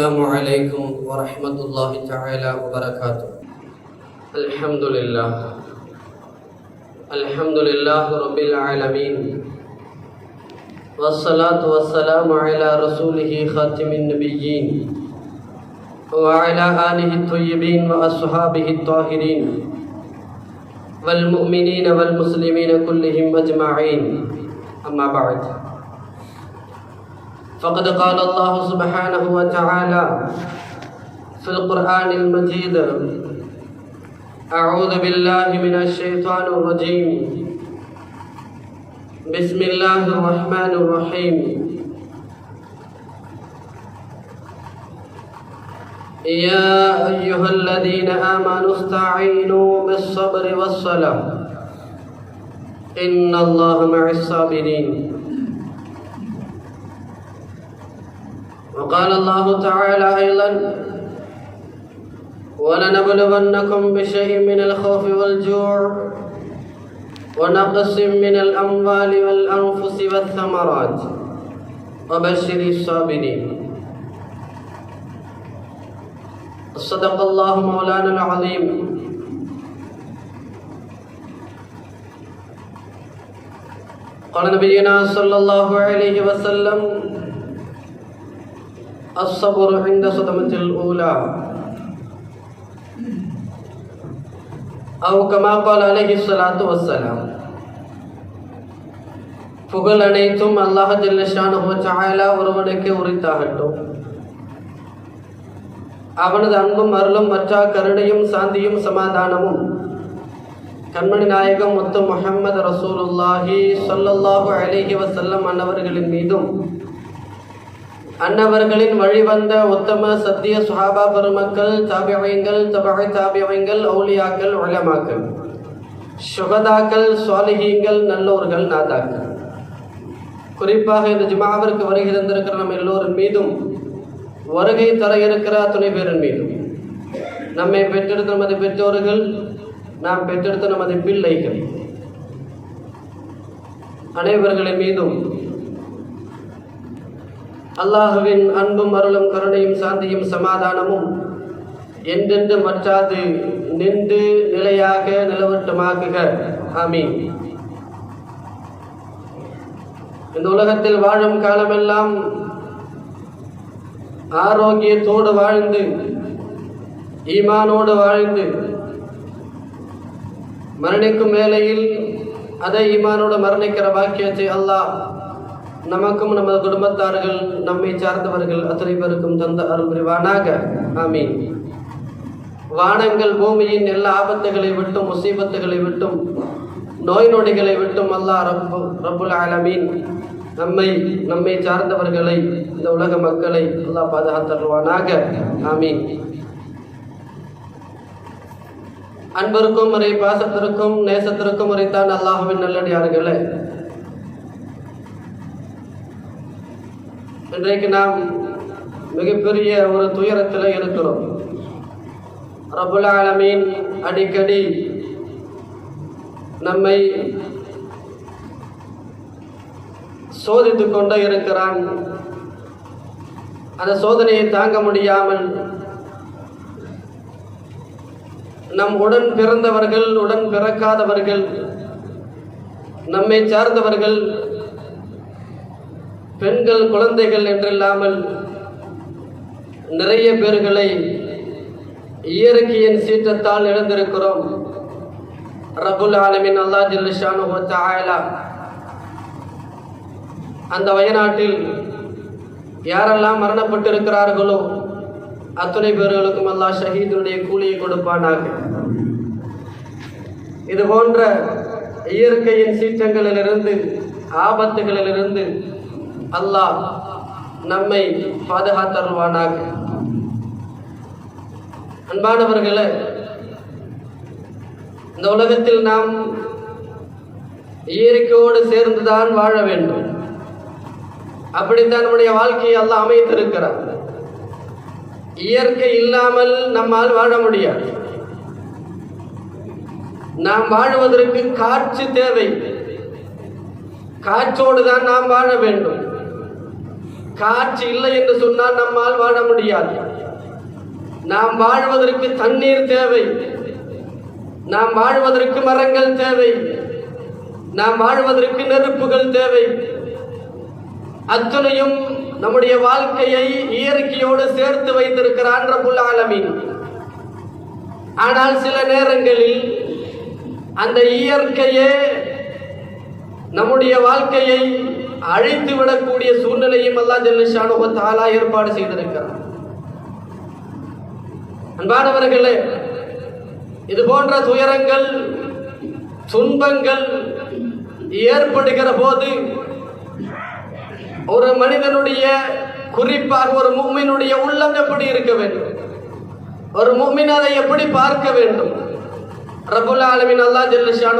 السلام عليكم ورحمة الله تعالى وبركاته. الحمد لله الحمد لله رب العالمين. والصلاة والسلام على رسوله خاتم النبيين وعلى آله الطيبين وأصحابه الطاهرين والمؤمنين والمسلمين كلهم أجمعين. أما بعد. فقد قال الله سبحانه وتعالى في القرآن المجيد أعوذ بالله من الشيطان الرجيم. بسم الله الرحمن الرحيم. يا أيها الذين آمنوا استعينوا بالصبر والصلاة. إن الله مع الصابرين. وقال الله تعالى أيضا ولنبلونكم بشيء من الخوف والجوع ونقص من الأموال والأنفس والثمرات وبشر الصابرين. صدق الله مولانا العظيم. قال نبينا صلى الله عليه وسلم الصبر عند صدمة الأولى أو كما قال عليه الصلاة والسلام புகழ் அனைத்தும் அல்லாஹ் ஜல்லஷானு சாயலா ஒருவனுக்கு உரித்தாகட்டும் அவனது அன்பும் அருளும் மற்ற கருணையும் சாந்தியும் சமாதானமும் கண்மணி நாயகம் முத்து முஹம்மது ரசூலுல்லாஹி சொல்லல்லாஹு அலிஹி வசல்லம் அன்னவர்களின் மீதும் அன்னவர்களின் வழிவந்த உத்தம சத்திய சுஹாபா பெருமக்கள் தாபியங்கள் தபகை தாபியங்கள் அவுலியாக்கள் உலமாக்கள் சுகதாக்கள் சுவாலிகியங்கள் நல்லோர்கள் நாதாக்கள். குறிப்பாக இந்த ஜுமாவிற்கு வருகை தந்திருக்கிற நம்ம எல்லோரின் மீதும் வருகை தர இருக்கிற துணை பேரின் மீதும் நம்மை பெற்றெடுத்த நமது பெற்றோர்கள் நாம் பெற்றெடுத்த நமது பிள்ளைகள் அனைவர்களின் மீதும் அல்லாஹுவின் அன்பும் அருளும் கருணையும் சாந்தியும் சமாதானமும் என்றென்று மற்றாது நின்று நிலையாக நிலவட்டமாக்குக ஆமீன். இந்த உலகத்தில் வாழும் காலமெல்லாம் ஆரோக்கியத்தோடு வாழ்ந்து ஈமானோடு வாழ்ந்து மரணிக்கும் வேளையில் அதை ஈமானோடு மரணிக்கிற பாக்கியத்தை அல்லாஹ் நமக்கும் நமது குடும்பத்தார்கள் நம்மை சார்ந்தவர்கள் அத்தனை பேருக்கும் தந்த அருள் புரிவானாக. ஆமீன். வானங்கள் பூமியின் எல்லா ஆபத்துகளை விட்டும் முசீபத்துகளை விட்டும் நோய் நொடிகளை விட்டும் அல்லாஹ் ரப்பு ரப்புல் ஆலமீன். நம்மை நம்மை சார்ந்தவர்களை இந்த உலக மக்களை அல்லாஹ் பாதுகாத்தருவானாக. ஆமீன். அன்பிற்கும் முறை பாசத்திற்கும் நேசத்திற்கும் முறைத்தான் அல்லாஹுவின் நல்லடியார்களே. இன்றைக்கு நாம் மிகப்பெரிய ஒரு துயரத்தில் இருக்கிறோம். ரபுல் ஆலமீன் அடிக்கடி நம்மை சோதித்து கொண்டே இருக்கிறான். அந்த சோதனையை தாங்க முடியாமல் நம் உடன் பிறந்தவர்கள் உடன் பிறக்காதவர்கள் நம்மை சார்ந்தவர்கள் பெண்கள் குழந்தைகள் என்றில்லாமல் நிறைய பேர்களை இயற்கையின் சீற்றத்தால் இழந்திருக்கிறோம். ரபுல் ஆலமின் அல்லா ஜில்ஷானு ஆயலா அந்த வயநாட்டில் யாரெல்லாம் மரணப்பட்டிருக்கிறார்களோ அத்துணை பேர்களுக்கும் அல்லாஹ் ஷஹீதுடைய கூலியை கொடுப்பானாக. இது போன்ற இயற்கையின் சீற்றங்களிலிருந்து ஆபத்துகளிலிருந்து அல்லாஹ் நம்மை பாதுகாத்தருவானாக அன்பானவர்களே இந்த உலகத்தில் நாம் இயற்கையோடு சேர்ந்துதான் வாழ வேண்டும். அப்படித்தான் நம்முடைய வாழ்க்கையை எல்லாம் அமைத்திருக்கிறார் இயற்கை இல்லாமல் நம்மால் வாழ முடியாது. நாம் வாழ்வதற்கு காற்று தேவை. காற்றோடு தான் நாம் வாழ வேண்டும். காற்று இல்லை என்று சொன்னால் நம்மால் வாழ முடியாது. நாம் வாழ்வதற்கு தண்ணீர் தேவை. நாம் வாழ்வதற்கு மரங்கள் தேவை. நாம் வாழ்வதற்கு நெருப்புகள் தேவை. அத்துணையும் நம்முடைய வாழ்க்கையை இயற்கையோடு சேர்த்து வைத்திருக்கிறான் ரபுல் ஆலமீன். ஆனால் சில நேரங்களில் அந்த இயற்கையே நம்முடைய வாழ்க்கையை அழித்து விடக்கூடிய சூழ்நிலையும் அல்லாஹ் ஜல்லிஷானு தாலா ஏற்பாடு செய்திருக்கிறார் அன்பானவர்களே இது போன்ற துயரங்கள் துன்பங்கள் ஏற்படுகிற போது ஒரு மனிதனுடைய குறிப்பாக ஒரு மும்மினுடைய உள்ளம் எப்படி இருக்க வேண்டும்? ஒரு மும்மின் அதை எப்படி பார்க்க வேண்டும்? ரபுல் ஆலமின் அல்லா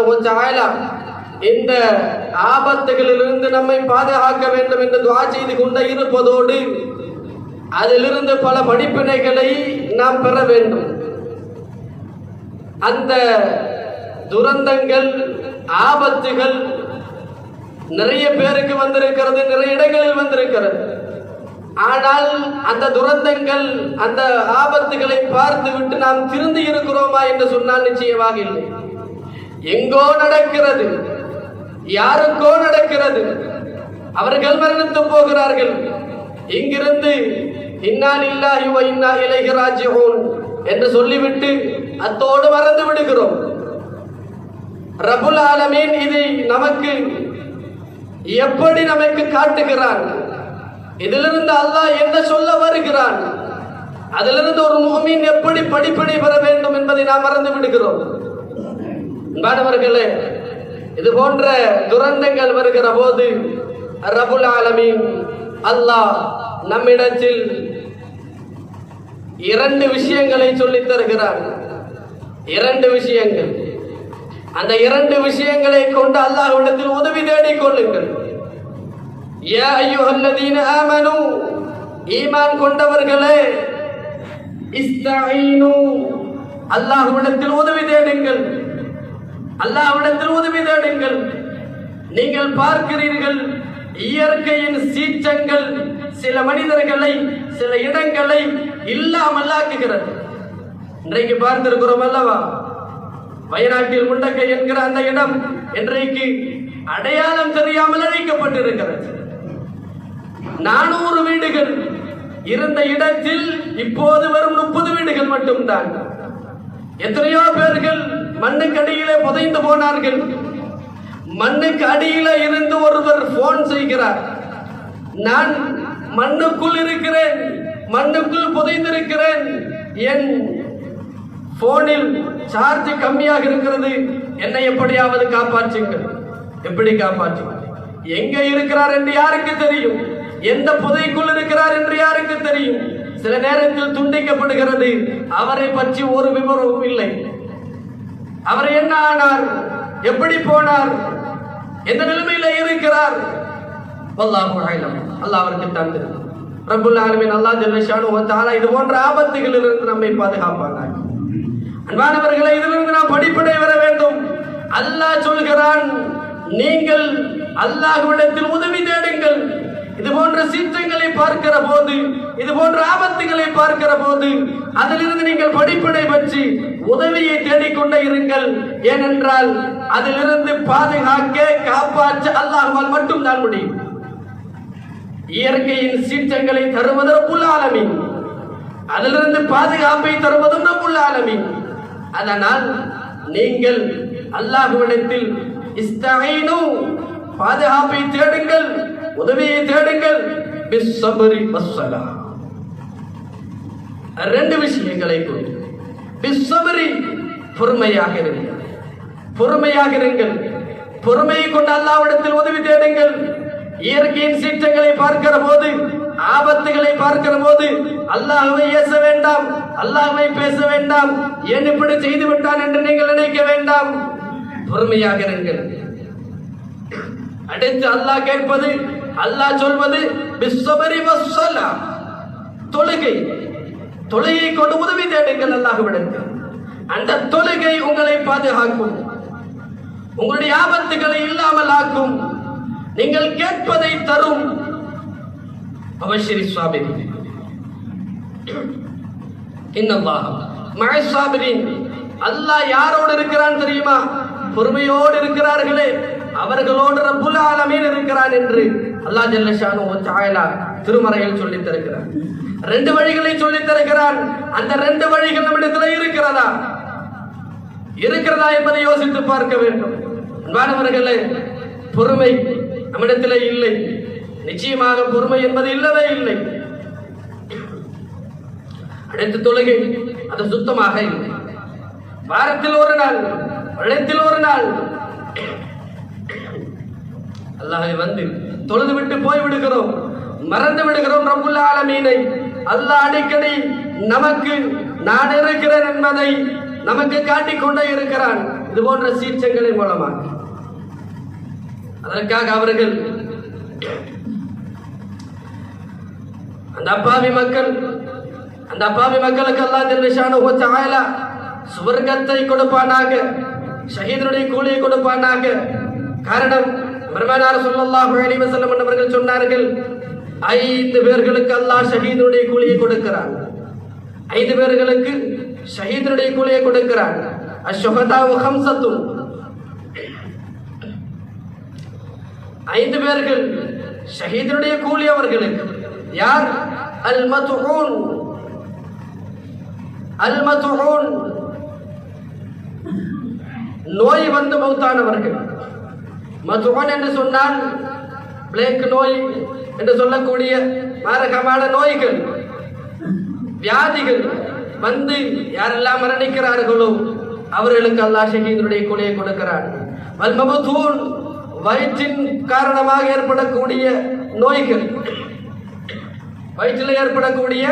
கொஞ்சம் ஆயலாம் இந்த ஆபத்துகளிலிருந்து நம்மை பாதுகாக்க வேண்டும் என்று துவா செய்து கொண்டே இருப்பதோடு அதிலிருந்து பல படிப்பினைகளை நாம் பெற வேண்டும். அந்த துரந்தங்கள் ஆபத்துகள் நிறைய பேருக்கு வந்திருக்கிறது நிறைய இடங்களில் வந்திருக்கிறது. ஆனால் அந்த துரந்தங்கள் அந்த ஆபத்துகளை பார்த்து விட்டு நாம் திருந்தி இருக்கிறோமா என்று சொன்னால் நிச்சயமாக இல்லை. எங்கோ நடக்கிறது. யாருக்கோ நடக்கிறது? அவர்கள் மரணித்து போகிறார்கள். இங்கிருந்து இன்னான் இல்லாஹி வ இன்னா இலைஹி ராஜிஊன் என்று சொல்லிவிட்டு அத்தோடு மறந்து விடுகிறோம். ரபுல் ஆலமீன் இதை நமக்கு எப்படி நமக்கு காட்டுகிறான்? இதிலிருந்து அல்லாஹ் என்ன சொல்ல வருகிறான்? அதிலிருந்து ஒரு முகமீன் எப்படி படிப்படி பெற வேண்டும் என்பதை நாம் மறந்து விடுகிறோம். மாணவர்களே இது போன்ற துரந்தங்கள் வருகிற போது ரபுல் ஆலமீன் அல்லாஹ் நம்மிடத்தில் இரண்டு விஷயங்களை சொல்லித் தருகிறார். இரண்டு விஷயங்கள். அந்த இரண்டு விஷயங்களை கொண்டு அல்லாஹ்விடத்தில் உதவி தேடிக் கொள்ளுங்கள். யா அய்யுஹல்லதீன ஆமனு ஈமான் கொண்டவர்களே இஸ்தஈனு அல்லாஹ்விடத்தில் உதவி தேடுங்கள். அல்லாவிடத்தில் உதவி தேடுங்கள். நீங்கள் பார்க்கிறீர்கள் இயற்கையின் சீற்றங்கள் சில மனிதர்களை சில இடங்களை இல்லாமல்லாக்குகிறது இன்றைக்கு பார்த்திருக்கிறோம் அல்லவா? வயநாட்டில் முண்டக்கை என்கிற அந்த இடம் இன்றைக்கு அடையாளம் தெரியாமல் அழைக்கப்பட்டிருக்கிறது. நானூறு வீடுகள் இருந்த இடத்தில் இப்போது வரும் முப்பது வீடுகள் மட்டும்தான். எத்தனையோ பேர்கள் மண்ணுக்கு அடியிலே புதைந்து போனார்கள். மண்ணுக்கு அடியில இருந்து ஒருவர் போன் செய்கிறார். நான் மண்ணுக்குள் இருக்கிறேன் மண்ணுக்குள் புதைந்திருக்கிறேன். என் போனில் சார்ஜ் கம்மியாக இருக்கிறது. என்னை எப்படியாவது காப்பாற்றுங்கள். எப்படி காப்பாற்றுங்கள்? எங்க இருக்கிறார் என்று யாருக்கு தெரியும்? எந்த புதைக்குள் இருக்கிறார் என்று யாருக்கு தெரியும்? சில நேரத்தில் துண்டிக்கப்படுகிறது. அவரை பற்றி ஒரு விவரமும் இல்லை. அவர் என்ன ஆனார்? எப்படி போனார்? எந்த நிலைமையில இருக்கிறார்? அல்லாஹ் அவருக்கு தந்து ரபுல் ஆலமின். அல்லா ஜல்லஷானு வ இது போன்ற ஆபத்துகளிலிருந்து நம்மை பாதுகாப்பானார் அன்பானவர்களை இதிலிருந்து நாம் படிப்படை வர வேண்டும். அல்லாஹ் சொல்கிறான் நீங்கள் அல்லாஹ்விடத்தில் உதவி தேடுங்கள். இது போன்ற சீற்றங்களை பார்க்கிற போது இது போன்ற ஆபத்துகளை பார்க்கிற போது அதில் நீங்கள் படிப்பினை பற்றி உதவியை தேடிக்கொண்டே இருங்கள். ஏனென்றால் அதிலிருந்து பாதுகாக்க காப்பாற்ற அல்லாஹால் மட்டும் தான் முடியும். இயற்கையின் சீற்றங்களை தருவது ரப்புல் ஆலமீன். அதிலிருந்து பாதுகாப்பை தருவதும் ரப்புல் ஆலமின். அதனால் நீங்கள் அல்லாஹுவிடத்தில் இஸ்தஈனு பாதுகாப்பை தேடுங்கள் உதவியை தேடுங்கள். பிஸ்ஸபரி வஸ்ஸலாம் ரெண்டு விஷயங்களை கொண்டு பொறுமையாக இருங்கள். பொறுமையாக இருங்கள். பொறுமையை கொண்டு அல்லாவிடத்தில் உதவி தேடுங்கள். இயற்கையின் சீற்றங்களை பார்க்கிற போது ஆபத்துகளை பார்க்கிற போது அல்லாஹுவை ஏச வேண்டாம் அல்லாஹுவை பேச வேண்டாம் ஏன் இப்படி செய்து விட்டான் என்று நீங்கள் நினைக்க வேண்டாம். பொறுமையாக இருங்கள். அடுத்து அல்லாஹ் கேட்பது அல்லாஹ் சொல்வது தொழுகை. தொழுகை கொண்டு உதவி தேடுங்கள் அல்லாஹ்விடத்தில் அந்த தொழுகை உங்களை பாதுகாக்கும். உங்களுடைய ஆபத்துகளை இல்லாமல் ஆக்கும். நீங்கள் கேட்பதை தரும். அவசரி சுவாமி இன்னல்லாஹ். அல்லாஹ் யாரோடு இருக்கிறான் தெரியுமா? பொறுமையோடு இருக்கிறார்களே. அவர்களோடு ரப்புல் ஆலமீன் இருக்கிறான் என்று. அல்லாஹ் ஜல்லஷானு தாயலா திருமறையில் சொல்லித் தருகிறார் ரெண்டு வழிகளை சொல்லித் தருகிறார் அந்த ரெண்டு வழிகள் நம்மிடத்தில் இருக்கிறதா? இருக்கிறதா என்பதை யோசித்து பார்க்க வேண்டும். அன்பானவர்களே பொறுமை நம்மிடத்தில் இல்லை. நிச்சயமாக பொறுமை என்பது இல்லவே இல்லை. அடைத்து தொழுகை அது சுத்தமாக இல்லை. வாரத்தில் ஒரு நாள் வருடத்தில் ஒரு நாள். அல்லாஹ் வந்து தொழுது விட்டு போய் விடுகிறோம் மறந்து விடுகிறோம் ரப்புல் ஆலமீனை. அல்லாஹ் அடிக்கடி நமக்கு நான் இருக்கிறேன் என்பதை நமக்கு காட்டிக் கொண்டே இருக்கிறான். இது போன்ற சீற்றங்களின் மூலமாக. அதற்காக அவர்கள் அந்த அப்பாவி மக்கள் அந்த அப்பாவி மக்களுக்கு அல்லா ஜல்லஷானு வ சுவர்க்கத்தை கொடுப்பானாக ஷஹீதனுடைய கூலியை கொடுப்பானாக. காரணம் பெருமானார் சொல்லல்லாஹு அலைஹி வஸல்லம் அவர்கள் சொன்னார்கள் ஐந்து பேர்களுக்கு அல்லாஹ் ஷஹீதுடைய கூலியை கொடுக்கிறான். ஐந்து பேர்களுக்கு ஷஹீதுடைய கூலியை கொடுக்கிறான். அஷ்ஷுஹதாவு ஹம்சத்துன் ஐந்து பேர்கள் ஷஹீதுடைய கூலி அவர்களுக்கு. யார்? அல் மத்ஊன் அல் மத்ஊன் நோய் வந்து மௌத்தானவர்கள். மதுகன் என்று சொன்னால் பிளேக் நோய் என்று சொல்லக்கூடிய மாரகமான நோய்கள் வியாதிகள் வந்து யாரெல்லாம் மரணிக்கிறார்களோ அவர்களுக்கு அல்லாஹ் ஷஹீதனுடைய கொலையை கொடுக்கிறார் வல்மபத்தூன் வயிற்றின் காரணமாக ஏற்படக்கூடிய நோய்கள். வயிற்றில் ஏற்படக்கூடிய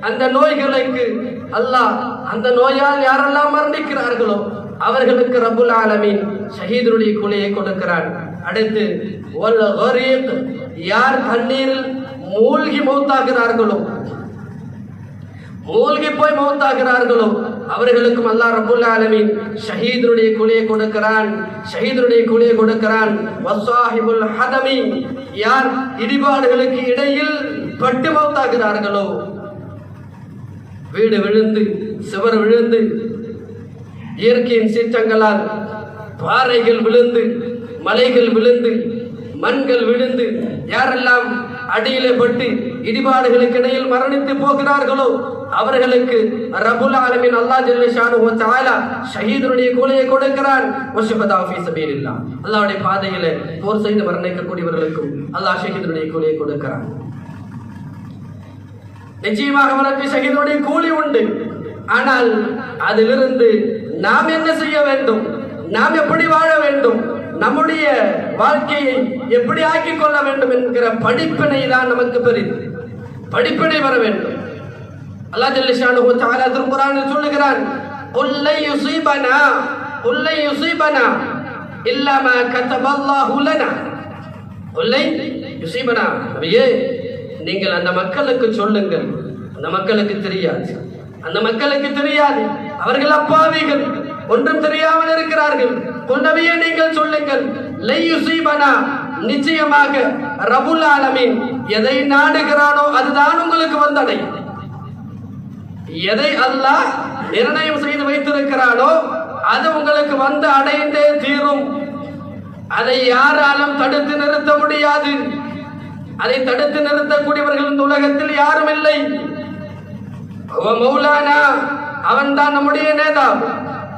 அந்த நோய்களுக்கு அல்லாஹ் அந்த நோயால் யாரெல்லாம் மரணிக்கிறார்களோ அவர்களுக்கு ரபுல் ஆலமீன் ஷஹீதுடைய குலையை கொடுக்கிறான் அடுத்து யார் தண்ணீரில் மூழ்கி மௌத்தாகிறார்களோ மூழ்கி போய் மௌத்தாகிறார்களோ அவர்களுக்கும் அல்லாஹ் ரபுல் ஆலமீன் ஷஹீதுடைய கூலியை கொடுக்கிறான். ஷஹீதுடைய கூலியை கொடுக்கிறான். வசாஹிபுல் ஹதமி யார் இடிபாடுகளுக்கு இடையில் பட்டு மௌத்தாகிறார்களோ வீடு விழுந்து சுவர் விழுந்து இயற்கையின் சீற்றங்களால் பாறைகள் விழுந்து மலைகள் விழுந்து மண்கள் விழுந்து யாரெல்லாம் அடியிலே பட்டு இடிபாடுகளுக்கு இடையில் மரணித்து போகிறார்களோ அவர்களுக்கு ரபுல் ஆலமின் அல்லாஹ் ஜல்லஷானு வ தஆலா ஷஹீதுடைய கூலியை கொடுக்கிறான். வஷஹதா ஃபீ சபீலில்லாஹ். அல்லாஹ்வுடைய பாதையில போர் செய்து மரணிக்கக்கூடியவர்களுக்கும் அல்லாஹ் ஷஹீதனுடைய கூலையை கொடுக்கிறான். நிச்சயமாக அவருக்கு ஷஹீதுடைய கூலி உண்டு. ஆனால் அதிலிருந்து நாம் என்ன செய்ய வேண்டும்? நாம் எப்படி வாழ வேண்டும்? நம்முடைய வாழ்க்கையை எப்படி ஆக்கிக் கொள்ள வேண்டும் என்கிற படிப்பினை தான் நமக்கு பெரிது. படிப்பினை வர வேண்டும். அல்லாஹ் ஜல்லிஷானு தாலா திருக்குறான் சொல்லுகிறான் குல் யுசீபனா யுஸீபனா யுசீபனா இல்லாம யுஸீபனா இல்லா மா கதபல்லாஹு லனா. குல் லை நபியே நீங்கள் அந்த மக்களுக்கு சொல்லுங்கள். அந்த மக்களுக்கு தெரியாது. அந்த மக்களுக்கு தெரியாது. அவர்கள் அப்பாவிகள். ஒன்றும் தெரியாமல் இருக்கிறார்கள். கொண்டவையே நீங்கள் சொல்லுங்கள். லையுசீபனா நிச்சயமாக ரபுல் ஆலமின் எதை நாடுகிறானோ அதுதான் உங்களுக்கு வந்தடையும் எதை அல்லாஹ் நிர்ணயம் செய்து வைத்திருக்கிறானோ அது உங்களுக்கு வந்து அடைந்தே தீரும். அதை யாராலும் தடுத்து நிறுத்த முடியாது. அதை தடுத்து நிறுத்தக்கூடியவர்கள் இந்த உலகத்தில் யாரும் இல்லை. மௌலானா அவன் தான் நம்முடைய நேதாவு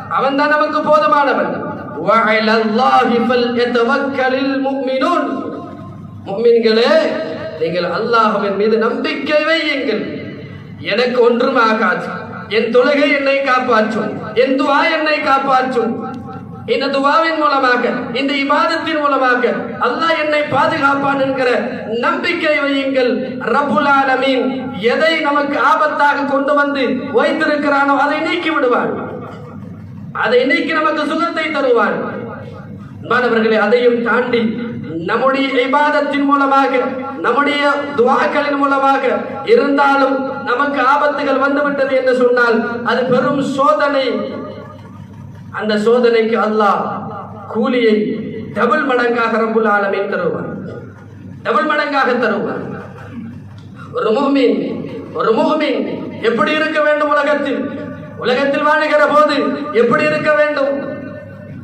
அவன் தான் நமக்கு போதுமானவன். முக்மின்களே நீங்கள் அல்லாஹுவின் மீது நம்பிக்கை வையுங்கள். எனக்கு ஒன்றும் ஆகாது. என் தொழுகை என்னை காப்பாற்றும். என் துவா என்னை காப்பாற்றும். இந்த துவாவின் மூலமாக இந்த இபாதத்தின் மூலமாக அல்லாஹ் என்னை பாதுகாப்பான் என்கிற நம்பிக்கை வையுங்கள். ரபுல் ஆலமீன். எதை நமக்கு ஆபத்தாக கொண்டு வந்து வைத்திருக்கிறானோ அதை நீக்கி விடுவான் அதை நீக்கி நமக்கு சுகத்தை தருவான் மாணவர்களே அதையும் தாண்டி நம்முடைய இபாதத்தின் மூலமாக நம்முடைய துவாக்களின் மூலமாக இருந்தாலும் நமக்கு ஆபத்துகள் வந்துவிட்டது என்று சொன்னால் அது பெரும் சோதனை. அந்த சோதனைக்கு அல்லாஹ் கூலியை டபுள் மடங்காக ரபுல் ஆலமே தருவார். டபுள் மடங்காக தருவார். ஒரு முஹ்மின் ஒரு முஹ்மின் எப்படி இருக்க வேண்டும் உலகத்தில்? உலகத்தில் வாழுகிற போது எப்படி இருக்க வேண்டும்?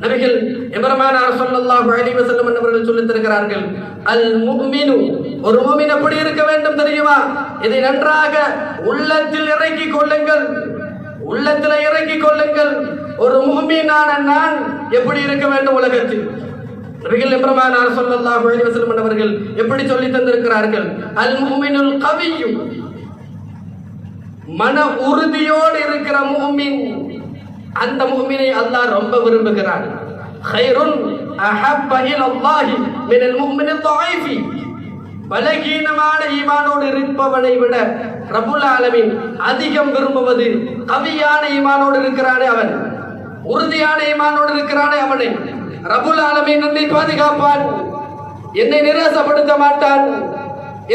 நபிகள் எபரமானார் ஸல்லல்லாஹு அலைஹி வஸல்லம் அவர்கள் சொல்லித் தருகிறார்கள் அல் முஃமினு ஒரு முஃமின் எப்படி இருக்க வேண்டும் தெரியுமா? இதை நன்றாக உள்ளத்தில் இறக்கிக் கொள்ளுங்கள். உள்ளத்தில் இறக்கிக் கொள்ளுங்கள். ஒரு முஃமினான நான் எப்படி இருக்க வேண்டும் உலகத்தில் நபிகள் எபரமானார் ஸல்லல்லாஹு அலைஹி வஸல்லம் அவர்கள் எப்படி சொல்லி தந்திருக்கிறார்கள் அல் முஃமினுல் கவியு மன உறுதியோடு இருக்கிற முஃமின் அந்த முஃமினை அல்லாஹ் ரொம்ப விரும்புகிறான் خيرٌ أحب إلى الله من المؤمن الضعيف பலகீனமான ஈமானோடு இருப்பவனை விட ரபுல் ஆலமீன் அதிகம் விரும்புவது கவியான ஈமானோடு இருக்கிறானே அவன் உறுதியான ஈமானோடு இருக்கிறானே அவனை. ரபுல் ஆலமீன் என்னை பாதுகாப்பான் என்னை நிராசப்படுத்த மாட்டான்.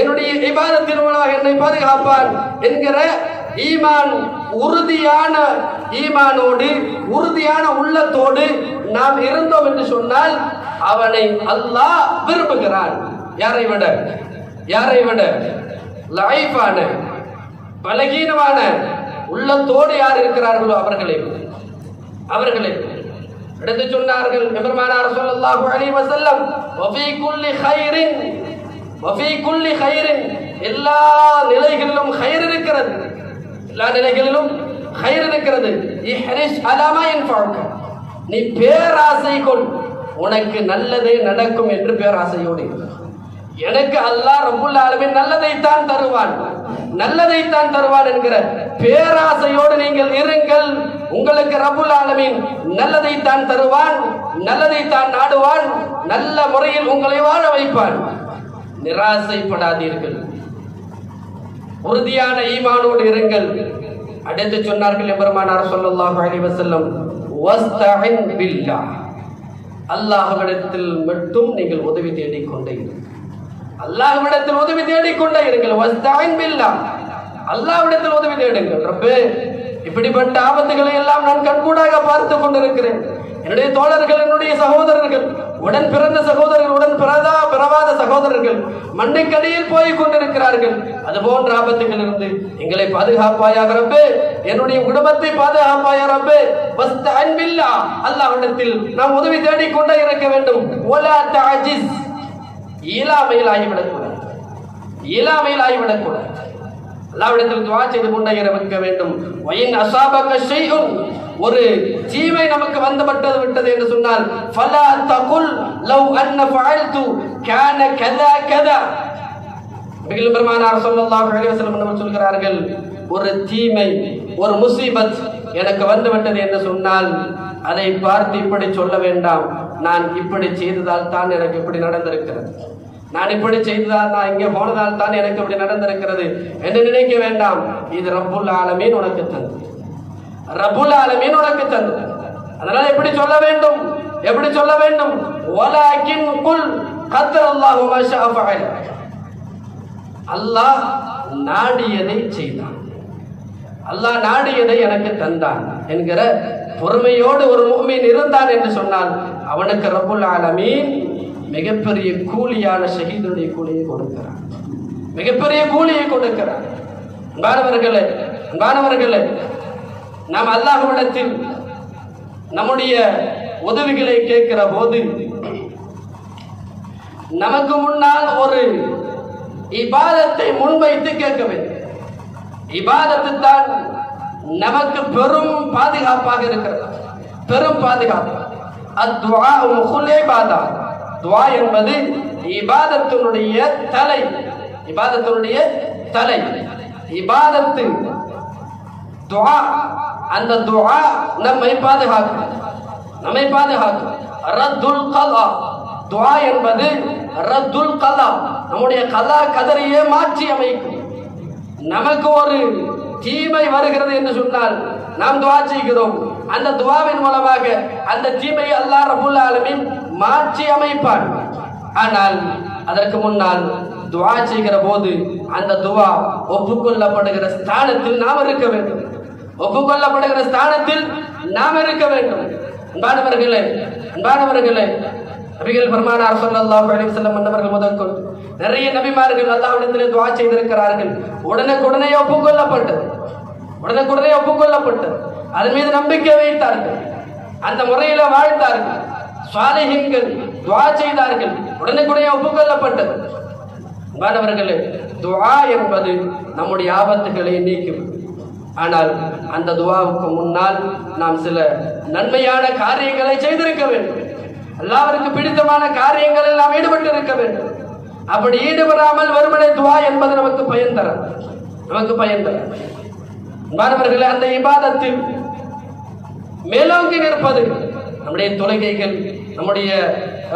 என்னுடைய இபாதத்தின் மூலமாக என்னை பாதுகாப்பான் என்கிற ஈமான் உறுதியான ஈமானோடு உறுதியான உள்ளத்தோடு நாம் இருந்தோம் என்று சொன்னால் அவனை அல்லாஹ் விரும்புகிறான். யாரை விட? யாரை விட? லைஃபான பலகீனமான உள்ளத்தோடு யார் இருக்கிறார்களோ அவர்களை அவர்களை எடுத்து சொன்னார்கள் எபெருமானார் ஸல்லல்லாஹு அலைஹி வஸல்லம் வஃபீ குல்லி கைரின் வஃபீ குல்லி கைரின் எல்லா நிலைகளிலும் கைர் இருக்கிறது எல்லா நிலைகளிலும் கைர் இருக்கிறது. இஹ்ரிஸ் அலாமா யன்ஃபஉக நீ பேராசை கொள் உனக்கு நல்லதே நடக்கும் என்று பேராசையோடு எனக்கு அல்லாஹ் ரபுல் ஆலமின் நல்லதைத்தான் தருவான். நல்லதைத்தான் தருவான் என்கிற பேராசையோடு நீங்கள் இருங்கள். உங்களுக்கு ரபுல் ஆலமின் நல்லதைத்தான் தருவான் நல்லதைத்தான் நாடுவான் நல்ல முறையில் உங்களை வாழ வைப்பான். நிராசைப்படாதீர்கள். உறுதியான ஈமானோடு இருங்கள். அடுத்து சொன்னார்கள் எபெருமானார் சொல்லல்லாஹு அலைஹி வஸல்லம் வஸ்தஇன் பில்லாஹ் அல்லாஹ்விடத்தில் மட்டும் நீங்கள் உதவி தேடிக்கொண்டே இருங்கள். அல்லாஹ்விடத்தில் உதவி தேடிக்கொண்டே இருங்கள். வஸ்தஇன் பில்லா. அல்லாஹ்விடத்தில் உதவி தேடுங்கள். ரப்பு இப்படிப்பட்ட ஆபத்துகளை எல்லாம் நான் கண்கூடாக பார்த்து கொண்டிருக்கிறேன். என்னுடைய தோழர்கள் என்னுடைய சகோதரர்கள் உடன் பிறந்த சகோதரர்கள் உடன் பிறதா பிறவாத சகோதரர்கள் மண்ணுக்கடியில் போய் கொண்டிருக்கிறார்கள். அது போன்ற ஆபத்துகள் இருந்து எங்களை பாதுகாப்பாயாக ரப்பு என்னுடைய குடும்பத்தை பாதுகாப்பாயா ரப்பு வஸ்த அன்பில்லா அல்லாஹ்விடத்தில் நாம் உதவி தேடிக்கொண்டே இருக்க வேண்டும். ஒலா தாஜிஸ். இயலாமையில் ஆகிவிடக்கூடாது இயலாமையில் ஆகிவிடக்கூடாது அல்லாவிடத்தில் துவா செய்து கொண்டே இருக்க வேண்டும். வயின் அசாபக செய்யும் ஒரு தீமை நமக்கு வந்துவிட்டது விட்டது என்று சொன்னால் ஃபலா தகுல் லவ் அன்ன ஃபஅல்து கான கதா கதா. மிகில் பெருமானார் ஸல்லல்லாஹு அலைஹி வஸல்லம் சொல்கிறார்கள் ஒரு தீமை ஒரு முசீபத் எனக்கு வந்துவிட்டது என்று சொன்னால் அதை பார்த்து இப்படி சொல்ல வேண்டாம். நான் இப்படி செய்ததால் தான் எனக்கு இப்படி நடந்திருக்கிறது. நான் இப்படி செய்ததால் நான் இங்கே போனதால் தான் எனக்கு இப்படி நடந்திருக்கிறது. என்று நினைக்க வேண்டாம். இது ரப்புல் ஆலமீன் உனக்கு தந்தது. ரபுல் ஆலமீன் உனக்கு தந்தது. அதனால் எப்படி சொல்ல வேண்டும்? எப்படி சொல்ல வேண்டும்? வலாக்கின் குல் கத்தர் அல்லாஹு மாஷா ஃபஅல் அல்லாஹ் நாடியதை செய்தான். அல்லாஹ் நாடியதை எனக்கு தந்தான் என்கிற பொறுமையோடு ஒரு மூமின் இருந்தான் என்று சொன்னால் அவனுக்கு ரபுல் ஆலமீன் மிகப்பெரிய கூலியான ஷஹீதுடைய கூலியை கொடுக்கிறான். மிகப்பெரிய கூலியை கொடுக்கிறான். அன்பானவர்களே அன்பானவர்களே நாம் அல்லாஹ்விடத்தில் நம்முடைய உதவிகளை கேட்கிற போது நமக்கு முன்னால் ஒரு இபாதத்தை முன்வைத்து கேட்க வேண்டும். இபாதத்து தான் நமக்கு பெரும் பாதுகாப்பாக இருக்கிறது. பெரும் பாதுகாப்பு. அத்வா முகுலே பாதா. துவா என்பது இபாதத்தினுடைய தலை. இபாதத்தினுடைய தலை. இபாதத்து. துவா. அந்த துவா நம்மை பாதுகாக்கும். நம்மை பாதுகாக்கும். ரத்துல் கலா. துவா என்பது ரத்துல் கலா. நம்முடைய கலா கதறையே மாற்றி அமைக்கும் நமக்கு ஒரு தீமை வருகிறது என்று சொன்னால் நாம் துவா செய்கிறோம். அந்த துவாவின் மூலமாக அந்த தீமையை அல்லாஹ் ரபுல் ஆலமீன் மாற்றி அமைப்பான். ஆனால் அதற்கு முன்னால் துவா செய்கிற போது அந்த துவா ஒப்புக்கொள்ளப்படுகிற ஸ்தானத்தில் நாம் இருக்க வேண்டும். ஒப்புக்கொள்ளப்படுகிற ஸ்தானத்தில் நாம் இருக்க வேண்டும். அன்பானவர்களே அன்பானவர்களே நபிகள் பெருமானார் ஸல்லல்லாஹு அலைஹி வஸல்லம் மன்னவர்கள் முதற்கொண்டு நிறைய நபிமார்கள் அல்லாஹ்விடத்திலே துஆ செய்திருக்கிறார்கள். உடனுக்குடனே ஒப்புக்கொள்ளப்பட்டது உடனுக்குடனே ஒப்புக்கொள்ளப்பட்டது அதன் மீது நம்பிக்கை வைத்தார்கள். அந்த முறையில வாழ்ந்தார்கள். சுவாலிஹீன்கள் துவா செய்தார்கள். உடனுக்குடனே ஒப்புக்கொள்ளப்பட்டது மாணவர்களே துவா என்பது நம்முடைய ஆபத்துகளை நீக்கும். ஆனால் அந்த துவாவுக்கு முன்னால் நாம் சில நன்மையான காரியங்களை செய்திருக்க வேண்டும். அல்லாஹ்விற்கு பிடித்தமான காரியங்களில் நாம் ஈடுபட்டு இருக்க வேண்டும். அப்படி ஈடுபடாமல் வருமனை துவா என்பது நமக்கு பயன் தரும் நமக்கு பயன் தரும் மாணவர்களே அந்த இபாதத்தில் மேலோங்கி நிற்பது நம்முடைய தொழுகைகள் நம்முடைய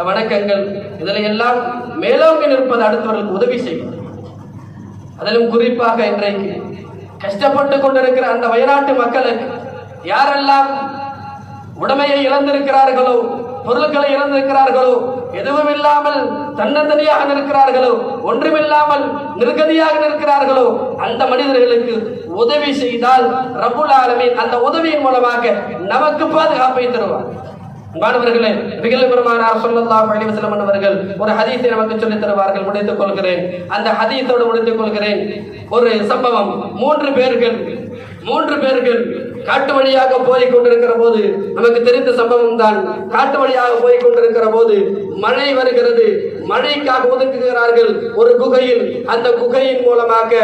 வணக்கங்கள் இதில் எல்லாம் மேலோங்கி நிற்பது அடுத்தவர்களுக்கு உதவி செய்யும் அதிலும் குறிப்பாக இன்றைக்கு கஷ்டப்பட்டு கொண்டிருக்கிற அந்த வயநாட்டு மக்களுக்கு யாரெல்லாம் உடமையை இழந்திருக்கிறார்களோ பொருட்களை இழந்திருக்கிறார்களோ எதுவும் இல்லாமல் தன்னந்தனியாக நிற்கிறார்களோ ஒன்றுமில்லாமல் நிர்கதியாக நிற்கிறார்களோ அந்த மனிதர்களுக்கு உதவி செய்தால் ரபுல் ஆலமீன் அந்த உதவியின் மூலமாக நமக்கு பாதுகாப்பை தருவார். மாணவர்களே மிகல் பெருமானார் ஸல்லல்லாஹு அலைஹி வஸல்லம் அவர்கள் ஒரு ஹதீஸை நமக்கு சொல்லித் தருவார்கள் முடித்துக் கொள்கிறேன். அந்த ஹதீஸோடு முடித்துக் கொள்கிறேன். ஒரு சம்பவம். மூன்று பேர்கள் மூன்று பேர்கள் காட்டு வழியாக போய் கொண்டிருக்கிற போது நமக்கு தெரிந்த சம்பவம் தான் காட்டு வழியாக போய் கொண்டிருக்கிற போது மழை வருகிறது. மழைக்காக ஒதுக்குகிறார்கள் ஒரு குகையில். அந்த குகையின் மூலமாக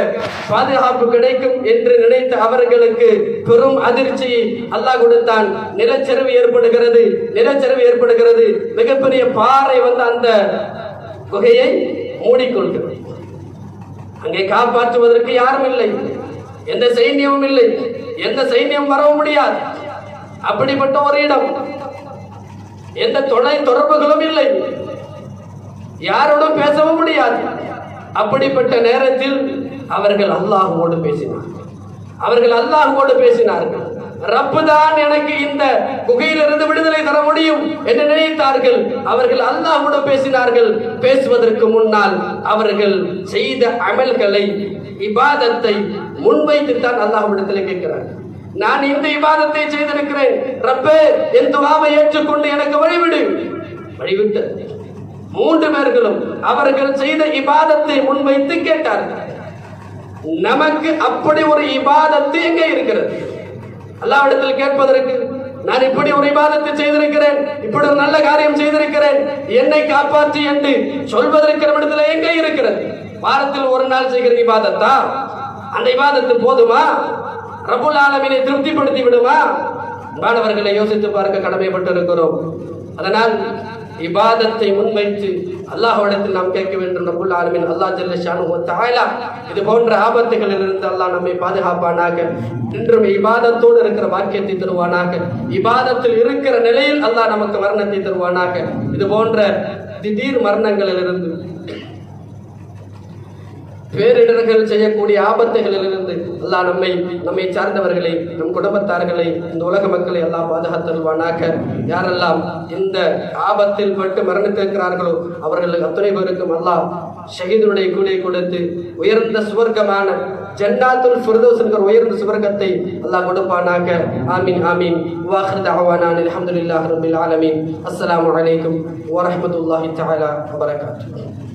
பாதுகாப்பு கிடைக்கும் என்று நினைத்த அவர்களுக்கு பெரும் அதிர்ச்சி அல்லாஹ் கொடுத்தான். நிலச்சரிவு ஏற்படுகிறது. நிலச்சரிவு ஏற்படுகிறது. மிகப்பெரிய பாறை வந்து அந்த குகையை மூடிக்கொள்கிறது. அங்கே காப்பாற்றுவதற்கு யாரும் இல்லை. எந்த சைன்யமும் இல்லை. எந்த சைன்யம் வரவும் முடியாது. அப்படிப்பட்ட ஒரு இடம். எந்த துணை தொடர்புகளும் இல்லை. யாரோடும் பேசவும் முடியாது. அப்படிப்பட்ட நேரத்தில் அவர்கள் அல்லாஹுவோடு பேசினார்கள். அவர்கள் அல்லாஹுவோடு பேசினார்கள். ரப்பு தான் எனக்கு இந்த குகையிலிருந்து விடுதலை தர முடியும் என்று நினைத்தார்கள். அவர்கள் அல்லாஹ்வோடு பேசினார்கள். பேசுவதற்கு முன்னால் அவர்கள் செய்த அமல்களை இபாதத்தை முன்வைத்து தான் அல்லாஹ்விடத்தில் கேட்கிறார்கள் நான் இந்த இபாதத்தை செய்திருக்கிறேன். ரப்பே என் துவாவை ஏற்றுக்கொண்டு எனக்கு வழிவிடு. வழிவிட்டு. மூன்று பேர்களும் அவர்கள் செய்த இபாதத்தை முன்வைத்து கேட்டார்கள். நமக்கு அப்படி ஒரு இபாதத்து எங்கே இருக்கிறது? அல்லாவிடத்தில் கேட்பதற்கு நான் இப்படி ஒரு விவாதத்தை செய்திருக்கிறேன் இப்படி ஒரு நல்ல காரியம் செய்திருக்கிறேன். என்னை காப்பாற்றி என்று சொல்வதற்கு நம்மிடத்தில் எங்கே இருக்கிறது? வாரத்தில் ஒரு நாள் செய்கிற விவாதத்தா அந்த விவாதத்து போதுமா? ரபுல் ஆலமினை திருப்திப்படுத்தி விடுமா? மாணவர்களை யோசித்து பார்க்க கடமைப்பட்டிருக்கிறோம். அதனால் இபாதத்தை முன்வைத்து அல்லாஹ்விடத்தில் நாம் கேட்க வேண்டும். ரபுல் ஆலமின். அல்லாஹ் ஜல்ல ஷானு இது போன்ற ஆபத்துகளில் இருந்து அல்லாஹ் நம்மை பாதுகாப்பானாக. இன்றும் இபாதத்தோடு இருக்கிற வாக்கியத்தை தருவானாக. இபாதத்தில் இருக்கிற நிலையில் அல்லாஹ் நமக்கு மரணத்தை தருவானாக. இது போன்ற திடீர் மரணங்களிலிருந்து பேரிடர்கள் செய்யக்கூடிய ஆபத்துகளிலிருந்து அல்லாஹ் நம்மை நம்மை சார்ந்தவர்களை நம் குடும்பத்தார்களை இந்த உலக மக்களை எல்லாம் பாதுகாத்தல்வானாக யாரெல்லாம் இந்த ஆபத்தில் பட்டு மரணித்திருக்கிறார்களோ அவர்கள் அத்துணை பேருக்கும் அல்லாஹ் ஷஹீதுடைய கூலியை கொடுத்து உயர்ந்த சுவர்க்கமான ஜன்னாத்துல் ஃபிர்தோஸ் என்கிற உயர்ந்த சுவர்க்கத்தை அல்லாஹ் கொடுப்பானாக. ஆமீன் ஆமீன். வாஹர் தஹவானான் அலமதுல்லாஹ் ரபில் ஆலமீன். அஸ்ஸலாமு அலைக்கும் வரமத்துல்லாஹி தாலா வபரகாத்துஹு.